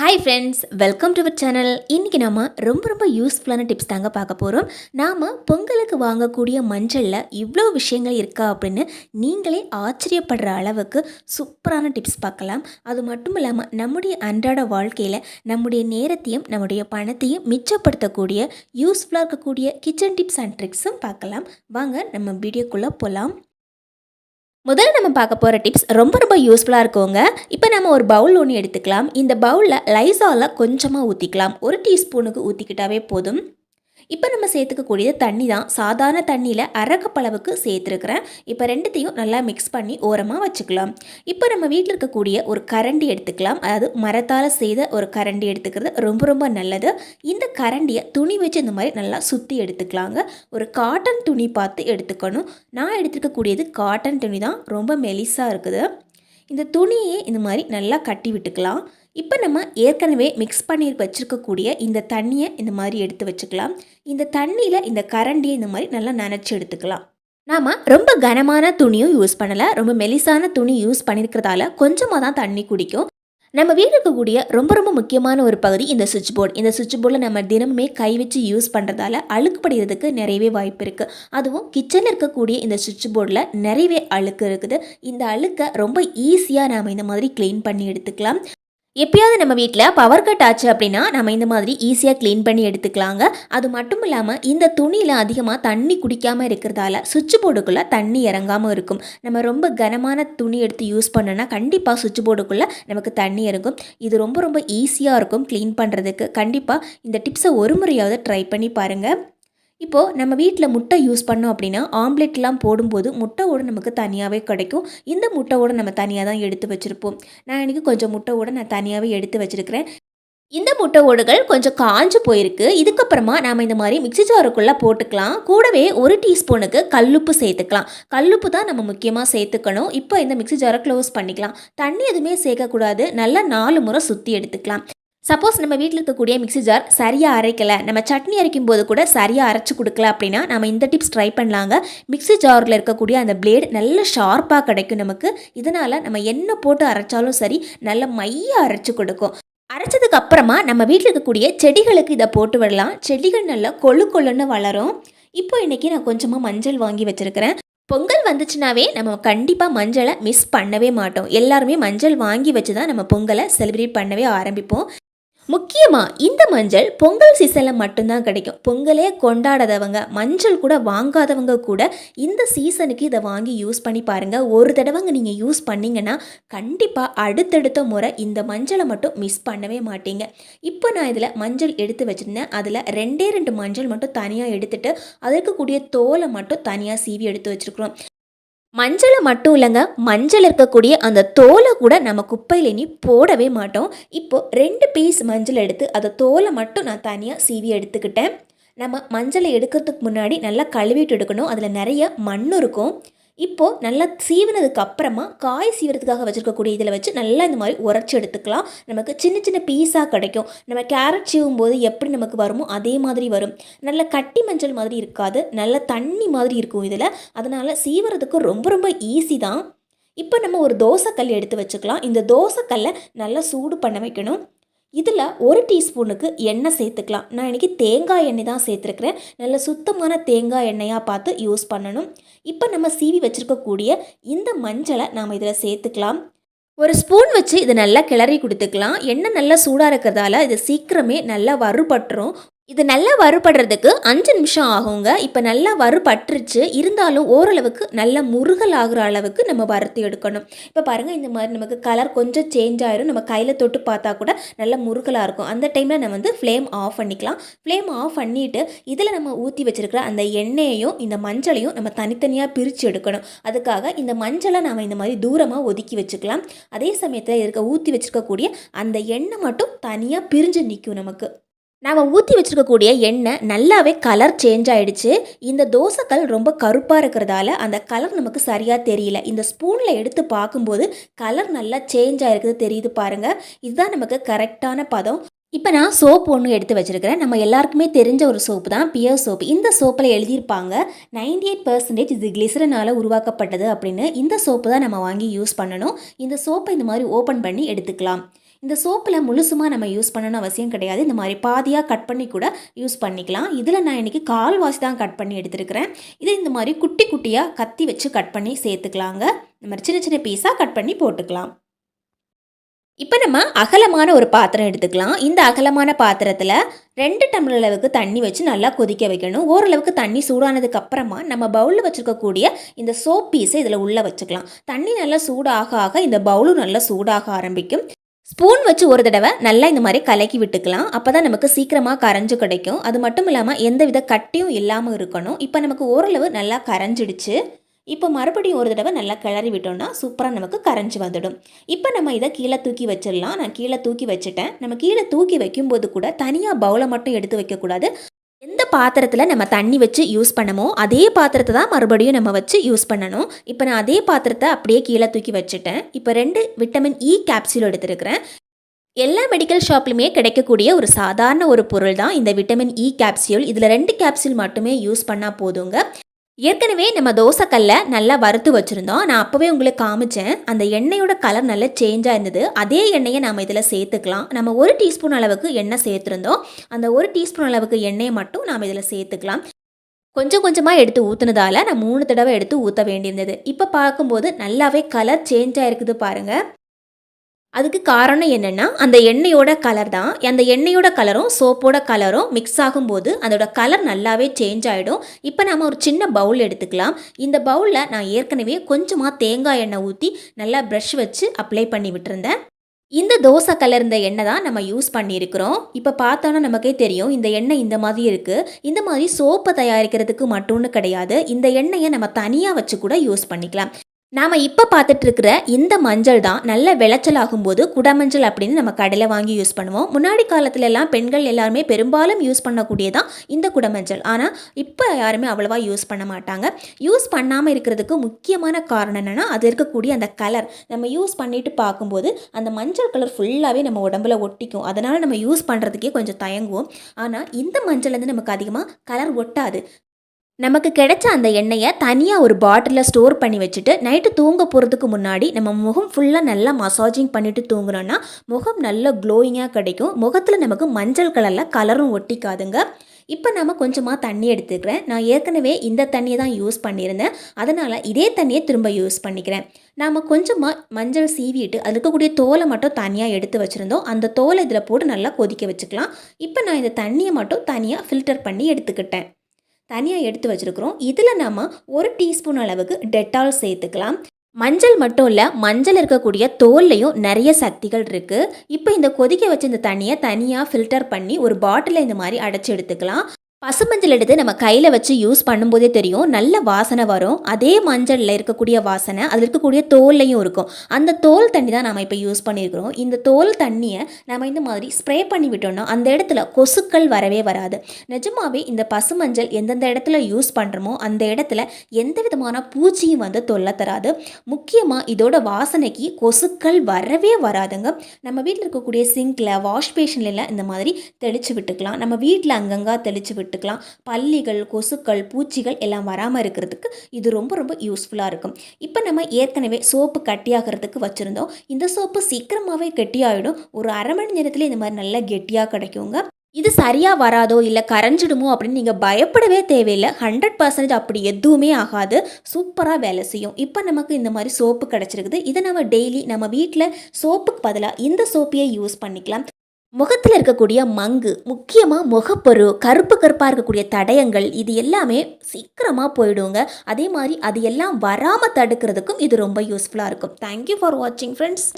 Hi friends welcome to our channel இன்றைக்கி நம்ம ரொம்ப ரொம்ப யூஸ்ஃபுல்லான டிப்ஸ் தாங்க பார்க்க போகிறோம் நாம் பொங்கலுக்கு வாங்கக்கூடிய மஞ்சளில் இவ்வளோ விஷயங்கள் இருக்கா அப்படின்னு நீங்களே ஆச்சரியப்படுற அளவுக்கு சூப்பரான டிப்ஸ் பார்க்கலாம். அது மட்டும் இல்லாமல் நம்முடைய அன்றாட வாழ்க்கையில் நம்முடைய நேரத்தையும் நம்முடைய பணத்தையும் மிச்சப்படுத்தக்கூடிய யூஸ்ஃபுல்லாக இருக்கக்கூடிய கிச்சன் டிப்ஸ் அண்ட் ட்ரிக்ஸும் பார்க்கலாம். வாங்க நம்ம வீடியோக்குள்ளே போகலாம் முதல்ல நம்ம பார்க்க போகிற டிப்ஸ் ரொம்ப ரொம்ப யூஸ்ஃபுல்லாக இருக்குங்க. இப்போ நம்ம ஒரு பவுல் ஒன்று எடுத்துக்கலாம். இந்த பவுலில் லைசாலை கொஞ்சமாக ஊற்றிக்கலாம் ஒரு டீஸ்பூனுக்கு ஊற்றிக்கிட்டாவே போதும். இப்போ நம்ம சேர்த்துக்கக்கூடியது தண்ணி தான். சாதாரண தண்ணியில் அரக்கப்பளவுக்கு சேர்த்துருக்குறேன். இப்போ ரெண்டுத்தையும் நல்லா மிக்ஸ் பண்ணி ஓரமாக வச்சுக்கலாம். இப்போ நம்ம வீட்டில் இருக்கக்கூடிய ஒரு கரண்டி எடுத்துக்கலாம். அதாவது மரத்தால் செய்த ஒரு கரண்டி எடுத்துக்கிறது ரொம்ப ரொம்ப நல்லது. இந்த கரண்டியை துணி வச்சு இந்த மாதிரி நல்லா சுற்றி எடுத்துக்கலாங்க. ஒரு காட்டன் துணி பார்த்து எடுத்துக்கணும். நான் எடுத்துருக்கக்கூடியது காட்டன் துணி தான். ரொம்ப மெலிசாக இருக்குது. இந்த துணியை இந்த மாதிரி நல்லா கட்டி விட்டுக்கலாம். இப்போ நம்ம ஏற்கனவே மிக்ஸ் பண்ணி வச்சுருக்கக்கூடிய இந்த தண்ணியை இந்த மாதிரி எடுத்து வச்சுக்கலாம். இந்த தண்ணியில் இந்த கரண்டியை இந்த மாதிரி நல்லா நனைச்சி எடுத்துக்கலாம். நாம் ரொம்ப கனமான துணியும் யூஸ் பண்ணலை. ரொம்ப மெலிசான துணி யூஸ் பண்ணியிருக்கிறதால கொஞ்சமாக தான் தண்ணி குடிக்கும். நம்ம வீடு இருக்கக்கூடிய ரொம்ப ரொம்ப முக்கியமான ஒரு பகுதி இந்த சுவிட்ச் போர்டு இந்த சுவிட்ச் போர்டில் நம்ம தினமுமே கை வச்சு யூஸ் பண்ணுறதால அழுக்கு படிகிறதுக்கு நிறையவே வாய்ப்பு இருக்குது அதுவும் கிச்சனில் இருக்கக்கூடிய இந்த சுவிட்ச் போர்டில் நிறையவே அழுக்கு இருக்குது. இந்த அழுக்கை ரொம்ப ஈஸியாக நாம் இந்த மாதிரி க்ளீன் பண்ணி எடுத்துக்கலாம். எப்பயாவது நம்ம வீட்டில் பவர் கட் ஆச்சு அப்படின்னா நம்ம இந்த மாதிரி ஈஸியாக க்ளீன் பண்ணி எடுத்துக்கலாங்க. அது மட்டும் இல்லாமல் இந்த துணியில் அதிகமாக தண்ணி குடிக்காமல் இருக்கிறதால சுவிட்ச் போர்டுக்குள்ளே தண்ணி இறங்காமல் இருக்கும். நம்ம ரொம்ப கனமான துணி எடுத்து யூஸ் பண்ணோன்னா கண்டிப்பாக சுவிட்ச் போர்டுக்குள்ளே நமக்கு தண்ணி இறங்கும். இது ரொம்ப ரொம்ப ஈஸியாக இருக்கும் க்ளீன் பண்ணுறதுக்கு கண்டிப்பாக இந்த டிப்ஸை ஒரு முறையாவது ட்ரை பண்ணி பாருங்கள் இப்போது நம்ம வீட்டில் முட்டை யூஸ் பண்ணோம் அப்படின்னா ஆம்லெட்லாம் போடும்போது முட்டை நமக்கு தனியாகவே கிடைக்கும். இந்த முட்டை நம்ம தனியாக தான் எடுத்து வச்சுருப்போம். நான் இன்றைக்கி கொஞ்சம் முட்டை நான் தனியாகவே எடுத்து வச்சுருக்கிறேன். இந்த முட்டை ஓடுகள் கொஞ்சம் காஞ்சு போயிருக்கு. இதுக்கப்புறமா நாம் இந்த மாதிரி மிக்சி ஜாருக்குள்ளே போட்டுக்கலாம். கூடவே ஒரு டீஸ்பூனுக்கு கல்லுப்பு சேர்த்துக்கலாம். கல்லுப்பு தான் நம்ம முக்கியமாக சேர்த்துக்கணும். இப்போ இந்த மிக்சி ஜாரை க்ளோஸ் பண்ணிக்கலாம். தண்ணி எதுவுமே சேர்க்கக்கூடாது. நல்லா நாலு முறை சுற்றி எடுத்துக்கலாம். சப்போஸ் நம்ம வீட்டில் இருக்கக்கூடிய மிக்ஸி ஜார் சரியாக அரைக்கலை நம்ம சட்னி அரைக்கும் போது கூட சரியாக அரைச்சி கொடுக்கல அப்படின்னா நம்ம இந்த டிப்ஸ் ட்ரை பண்ணலாங்க. மிக்ஸி ஜாரில் இருக்கக்கூடிய அந்த பிளேடு நல்ல ஷார்ப்பாக கிடைக்கும் நமக்கு. இதனால் நம்ம என்ன போட்டு அரைச்சாலும் சரி நல்ல மையாக அரைச்சி கொடுக்கும். அரைச்சதுக்கு அப்புறமா நம்ம வீட்டில் இருக்கக்கூடிய செடிகளுக்கு இதை போட்டு விடலாம். செடிகள் நல்லா கொழு கொழுன்னு வளரும். இப்போ இன்றைக்கி நான் கொஞ்சமாக மஞ்சள் வாங்கி வச்சுருக்கிறேன். பொங்கல் வந்துச்சுனாவே நம்ம கண்டிப்பாக மஞ்சளை மிஸ் பண்ணவே மாட்டோம். எல்லாருமே மஞ்சள் வாங்கி வச்சு தான் நம்ம பொங்கலை செலிப்ரேட் பண்ணவே ஆரம்பிப்போம். முக்கியமாக இந்த மஞ்சள் பொங்கல் சீசனில் மட்டும்தான் கிடைக்கும். பொங்கலே கொண்டாடாதவங்க மஞ்சள் கூட வாங்காதவங்க கூட இந்த சீசனுக்கு இதை வாங்கி யூஸ் பண்ணி பாருங்கள் ஒரு தடவைங்க நீங்கள் யூஸ் பண்ணிங்கன்னா கண்டிப்பாக அடுத்தடுத்த முறை இந்த மஞ்சளை மட்டும் மிஸ் பண்ணவே மாட்டீங்க. இப்போ நான் இதில் மஞ்சள் எடுத்து வச்சுருந்தேன். அதில் ரெண்டே ரெண்டு மஞ்சள் மட்டும் தனியாக எடுத்துட்டு அதற்கு கூடிய தோலை மட்டும் தனியாக சீவி எடுத்து வச்சுருக்குறோம். மஞ்சளை மட்டும் இல்லைங்க மஞ்சள் இருக்கக்கூடிய அந்த தோலை கூட நம்ம குப்பையில் இனி போடவே மாட்டோம். இப்போது ரெண்டு பீஸ் மஞ்சள் எடுத்து அந்த தோலை மட்டும் நான் தனியாக சீவி எடுத்துக்கிட்டேன். நம்ம மஞ்சளை எடுக்கிறதுக்கு முன்னாடி நல்லா கழுவிட்டு எடுக்கணும். அதில் நிறைய மண் இருக்கும். இப்போது நல்லா சீவினதுக்கு அப்புறமா காய் சீவிறதுக்காக வச்சுருக்கக்கூடிய இதில் வச்சு நல்லா இந்த மாதிரி உரைச்சி எடுத்துக்கலாம். நமக்கு சின்ன சின்ன பீஸாக கிடைக்கும். நம்ம கேரட் சீவும் போது எப்படி நமக்கு வருமோ அதே மாதிரி வரும். நல்ல கட்டி மஞ்சள் மாதிரி இருக்காது. நல்ல தண்ணி மாதிரி இருக்கும் இதில். அதனால் சீவறதுக்கு ரொம்ப ரொம்ப ஈஸி தான். இப்போ நம்ம ஒரு தோசைக்கல் எடுத்து வச்சுக்கலாம். இந்த தோசைக்கல்லை நல்லா சூடு பண்ண வைக்கணும். இதில் ஒரு டீஸ்பூனுக்கு எண்ணெய் சேர்த்துக்கலாம். நான் இன்றைக்கி தேங்காய் எண்ணெய் தான் சேர்த்துருக்குறேன். நல்ல சுத்தமான தேங்காய் எண்ணெயாக பார்த்து யூஸ் பண்ணணும். இப்போ நம்ம சீவி வச்சுருக்கக்கூடிய இந்த மஞ்சளை நாம் இதில் சேர்த்துக்கலாம். ஒரு ஸ்பூன் வச்சு இதை நல்லா கிளறி கொடுத்துக்கலாம். எண்ணெய் நல்லா சூடாக இருக்கிறதால இது சீக்கிரமே நல்லா வறுபட்டுரும். இது நல்லா வறுபடுறதுக்கு அஞ்சு நிமிஷம் ஆகுங்க. இப்போ நல்லா வறுபட்டுருச்சு. இருந்தாலும் ஓரளவுக்கு நல்லா முருகல் ஆகிற அளவுக்கு நம்ம வறுத்து எடுக்கணும். இப்போ பாருங்கள் இந்த மாதிரி நமக்கு கலர் கொஞ்சம் சேஞ்ச் ஆயிரும். நம்ம கையில் தொட்டு பார்த்தா கூட நல்லா முருகலாக இருக்கும். அந்த டைமில் நம்ம வந்து ஃப்ளேம் ஆஃப் பண்ணிக்கலாம். ஃப்ளேம் ஆஃப் பண்ணிவிட்டு இதில் நம்ம ஊற்றி வச்சுருக்கிற அந்த எண்ணெயையும் இந்த மஞ்சளையும் நம்ம தனித்தனியாக பிரித்து எடுக்கணும். அதுக்காக இந்த மஞ்சளை நம்ம இந்த மாதிரி தூரமாக ஒதுக்கி வச்சுக்கலாம். அதே சமயத்தில் இருக்க ஊற்றி வச்சுருக்கக்கூடிய அந்த எண்ணெய் மட்டும் தனியாக பிரிஞ்சு நிற்கும் நமக்கு. நாம் ஊற்றி வச்சுருக்கக்கூடிய எண்ணெய் நல்லாவே கலர் சேஞ்ச் ஆகிடுச்சு இந்த தோசைக்கல் ரொம்ப கருப்பாக இருக்கிறதால அந்த கலர் நமக்கு சரியாக தெரியல. இந்த ஸ்பூனில் எடுத்து பார்க்கும்போது கலர் நல்லா சேஞ்ச் ஆகிருக்குது தெரியுது பாருங்கள் இதுதான் நமக்கு கரெக்டான பதம். இப்போ நான் சோப் ஒன்று எடுத்து வச்சுருக்கிறேன். நம்ம எல்லாருக்குமே தெரிஞ்ச ஒரு சோப்பு தான் பியர் சோப்பு இந்த சோப்பில் எழுதியிருப்பாங்க நைன்டி எயிட் பர்சன்டேஜ் இது கிளிசரனால் உருவாக்கப்பட்டது அப்படின்னு. இந்த சோப்பு தான் நம்ம வாங்கி யூஸ் பண்ணணும். இந்த சோப்பை இந்த மாதிரி ஓப்பன் பண்ணி எடுத்துக்கலாம். இந்த சோப்பில் முழுசுமாக நம்ம யூஸ் பண்ணணும்னு அவசியம் கிடையாது. இந்த மாதிரி பாதியாக கட் பண்ணி கூட யூஸ் பண்ணிக்கலாம். இதில் நான் இன்றைக்கி கால்வாசி தான் கட் பண்ணி எடுத்துருக்கிறேன். இதை இந்த மாதிரி குட்டி குட்டியாக கத்தி வச்சு கட் பண்ணி சேர்த்துக்கலாங்க. இந்த மாதிரி சின்ன சின்ன பீஸாக கட் பண்ணி போட்டுக்கலாம். இப்போ நம்ம அகலமான ஒரு பாத்திரம் எடுத்துக்கலாம். இந்த அகலமான பாத்திரத்தில் ரெண்டு டம்ளர் அளவுக்கு தண்ணி வச்சு நல்லா கொதிக்க வைக்கணும். ஓரளவுக்கு தண்ணி சூடானதுக்கு அப்புறமா நம்ம பவுலில் வச்சுருக்கக்கூடிய இந்த சோப் பீஸை இதில் உள்ளே வச்சுக்கலாம். தண்ணி நல்லா சூடாக ஆக இந்த பவுலும் நல்லா சூடாக ஆரம்பிக்கும். ஸ்பூன் வச்சு ஒரு தடவை நல்லா இந்த மாதிரி கலக்கி விட்டுக்கலாம். அப்போ தான் நமக்கு சீக்கிரமாக கரைஞ்சு கிடைக்கும். அது மட்டும் இல்லாமல் எந்த வித கட்டியும் இல்லாமல் இருக்கணும். இப்போ நமக்கு ஓரளவு நல்லா கரைஞ்சிடுச்சு. இப்போ மறுபடியும் ஒரு தடவை நல்லா கிளறி விட்டோம்னா சூப்பராக நமக்கு கரைஞ்சி வந்துடும். இப்போ நம்ம இதை கீழே தூக்கி வச்சிடலாம். நான் கீழே தூக்கி வச்சுட்டேன். நம்ம கீழே தூக்கி வைக்கும்போது கூட தனியாக பவுலை மட்டும் எடுத்து வைக்கக்கூடாது. பாத்திரத்தில் நம்ம தண்ணி வச்சு யூஸ் பண்ணமோ அதே பாத்திரத்தை தான் மறுபடியும் நம்ம வச்சு யூஸ் பண்ணணும். இப்போ நான் அதே பாத்திரத்தை அப்படியே கீழே தூக்கி வச்சுட்டேன். இப்போ ரெண்டு விட்டமின் இ e கேப்சூல் எடுத்துருக்கிறேன். எல்லா மெடிக்கல் ஷாப்லையுமே கிடைக்கக்கூடிய ஒரு சாதாரண ஒரு பொருள் தான் இந்த விட்டமின் இ கேப்சியூல் இதில் ரெண்டு கேப்சியூல் மட்டுமே யூஸ் பண்ணால் போதுங்க. ஏற்கனவே நம்ம தோசைக்கல்ல நல்லா வறுத்து வச்சுருந்தோம். நான் அப்போவே உங்களுக்கு காமிச்சேன். அந்த எண்ணெயோட கலர் நல்லா சேஞ்சாக இருந்தது அதே எண்ணெயை நம்ம இதில் சேர்த்துக்கலாம். நம்ம ஒரு டீஸ்பூன் அளவுக்கு எண்ணெய் சேர்த்துருந்தோம். அந்த ஒரு டீஸ்பூன் அளவுக்கு எண்ணெயை மட்டும் நாம் இதில் சேர்த்துக்கலாம். கொஞ்சம் கொஞ்சமாக எடுத்து ஊற்றுனதால நான் மூணு தடவை எடுத்து ஊற்ற வேண்டியிருந்தது. இப்போ பார்க்கும்போது நல்லாவே கலர் சேஞ்ச் ஆகிருக்குது பாருங்கள் அதுக்கு காரணம் என்னென்னா அந்த எண்ணெயோட கலர் தான். அந்த எண்ணெயோட கலரும் சோப்போட கலரும் மிக்ஸ் ஆகும்போது அதோட கலர் நல்லாவே சேஞ்ச் ஆகிடும் இப்போ நம்ம ஒரு சின்ன பவுல் எடுத்துக்கலாம். இந்த பவுலில் நான் ஏற்கனவே கொஞ்சமாக தேங்காய் எண்ணெய் ஊற்றி நல்லா ப்ரஷ் வச்சு அப்ளை பண்ணி விட்டுருந்தேன். இந்த தோசை கலர்ந்த எண்ணெய் தான் நம்ம யூஸ் பண்ணியிருக்கிறோம். இப்போ பார்த்தோன்னா நமக்கே தெரியும் இந்த எண்ணெய் இந்த மாதிரி இருக்குது இந்த மாதிரி சோப்பை தயாரிக்கிறதுக்கு மட்டும்னு கிடையாது. இந்த எண்ணெயை நம்ம தனியாக வச்சு கூட யூஸ் பண்ணிக்கலாம். நாம் இப்போ பார்த்துட்டு இருக்கிற இந்த மஞ்சள் தான் நல்ல விளைச்சல் ஆகும்போது குடமஞ்சள் அப்படின்னு நம்ம கடையில் வாங்கி யூஸ் பண்ணுவோம். முன்னாடி காலத்துல எல்லாம் பெண்கள் எல்லாருமே பெரும்பாலும் யூஸ் பண்ணக்கூடியதான் இந்த குடமஞ்சள். ஆனால் இப்போ யாருமே அவ்வளோவா யூஸ் பண்ண மாட்டாங்க. யூஸ் பண்ணாமல் இருக்கிறதுக்கு முக்கியமான காரணம் என்னென்னா அது இருக்கக்கூடிய அந்த கலர் நம்ம யூஸ் பண்ணிட்டு பார்க்கும்போது அந்த மஞ்சள் கலர் ஃபுல்லாகவே நம்ம உடம்புல ஒட்டிக்கும். அதனால் நம்ம யூஸ் பண்ணுறதுக்கே கொஞ்சம் தயங்குவோம். ஆனால் இந்த மஞ்சள் வந்து நமக்கு அதிகமாக கலர் ஒட்டாது. நமக்கு கிடைச்ச அந்த எண்ணெயை தனியாக ஒரு பாட்டிலில் ஸ்டோர் பண்ணி வச்சுட்டு நைட்டு தூங்க போகிறதுக்கு முன்னாடி நம்ம முகம் ஃபுல்லாக நல்லா மசாஜிங் பண்ணிவிட்டு தூங்குறோன்னா முகம் நல்லா க்ளோயிங்காக கிடைக்கும். முகத்தில் நமக்கு மஞ்சள் கலரில் கலரும் ஒட்டிக்காதுங்க. இப்போ நம்ம கொஞ்சமாக தண்ணி எடுத்துக்கிறேன். நான் ஏற்கனவே இந்த தண்ணியை தான் யூஸ் பண்ணியிருந்தேன். அதனால் இதே தண்ணியை திரும்ப யூஸ் பண்ணிக்கிறேன். நாம் கொஞ்சமாக மஞ்சள் சீவிட்டு அது இருக்கக்கூடிய தோலை மட்டும் தனியாக எடுத்து வச்சுருந்தோம். அந்த தோலை இதில் போட்டு நல்லா கொதிக்க வச்சுக்கலாம். இப்போ நான் இந்த தண்ணியை மட்டும் தனியாக ஃபில்டர் பண்ணி எடுத்துக்கிட்டேன். தனியாக எடுத்து வச்சுருக்குறோம். இதில் நம்ம ஒரு டீஸ்பூன் அளவுக்கு டெட்டால் சேர்த்துக்கலாம். மஞ்சள் மட்டும் இல்லை மஞ்சள் இருக்கக்கூடிய தோல்லையும் நிறைய சக்திகள் இருக்குது இப்போ இந்த கொதிக்க வச்ச இந்த தண்ணியை தனியாக ஃபில்டர் பண்ணி ஒரு பாட்டிலில் இந்த மாதிரி அடைச்சி எடுத்துக்கலாம். பசுமஞ்சள் எடுத்து நம்ம கையில் வச்சு யூஸ் பண்ணும்போதே தெரியும். நல்ல வாசனை வரும். அதே மஞ்சளில் இருக்கக்கூடிய வாசனை அதில் இருக்கக்கூடிய தோல்லையும் இருக்கும். அந்த தோல் தண்ணி தான் நம்ம இப்போ யூஸ் பண்ணியிருக்கிறோம் இந்த தோல் தண்ணியை நம்ம இந்த மாதிரி ஸ்ப்ரே பண்ணி விட்டோம்னா அந்த இடத்துல கொசுக்கள் வரவே வராது. நிஜமாவே இந்த பசுமஞ்சள் எந்தெந்த இடத்துல யூஸ் பண்ணுறோமோ அந்த இடத்துல எந்த விதமான பூச்சியும் வந்து தொல்லை தராது. முக்கியமாக இதோட வாசனைக்கு கொசுக்கள் வரவே வராதுங்க. நம்ம வீட்டில் இருக்கக்கூடிய சிங்கில் வாஷ் பேஷன்லாம் இந்த மாதிரி தெளித்து விட்டுக்கலாம். நம்ம வீட்டில் அங்கங்கே தெளித்து விட்டு விட்டுக்கலாம். பல்லிகள் கொசுக்கள் பூச்சிகள் எல்லாம் வராமல் இருக்கிறதுக்கு இது ரொம்ப ரொம்ப யூஸ்ஃபுல்லாக இருக்கும். இப்போ நம்ம ஏற்கனவே சோப்பு கட்டியாகிறதுக்கு வச்சுருந்தோம். இந்த சோப்பு சீக்கிரமாகவே கெட்டியாகிடும் ஒரு அரை மணி நேரத்தில் இந்த மாதிரி நல்லா கெட்டியாக கிடைக்குங்க. இது சரியாக வராதோ இல்லை கரைஞ்சிடுமோ அப்படின்னு நீங்கள் பயப்படவே தேவையில்லை. ஹண்ட்ரட் பர்சன்டேஜ் அப்படி எதுவுமே ஆகாது. சூப்பராக வேலை செய்யும். இப்போ நமக்கு இந்த மாதிரி சோப்பு கிடச்சிருக்குது. இதை நம்ம டெய்லி நம்ம வீட்டில் சோப்புக்கு பதிலாக இந்த சோப்பையே யூஸ் பண்ணிக்கலாம். முகத்தில் இருக்கக்கூடிய மங்கு முக்கியமாக முகப்பொரு கருப்பு கருப்பாக இருக்கக்கூடிய தடயங்கள் இது எல்லாமே சீக்கிரமாக போயிடுங்க. அதே மாதிரி அது எல்லாம் வராமல் தடுக்கிறதுக்கும் இது ரொம்ப யூஸ்ஃபுல்லாக இருக்கும். தேங்க்யூ ஃபார் வாட்சிங் ஃப்ரெண்ட்ஸ்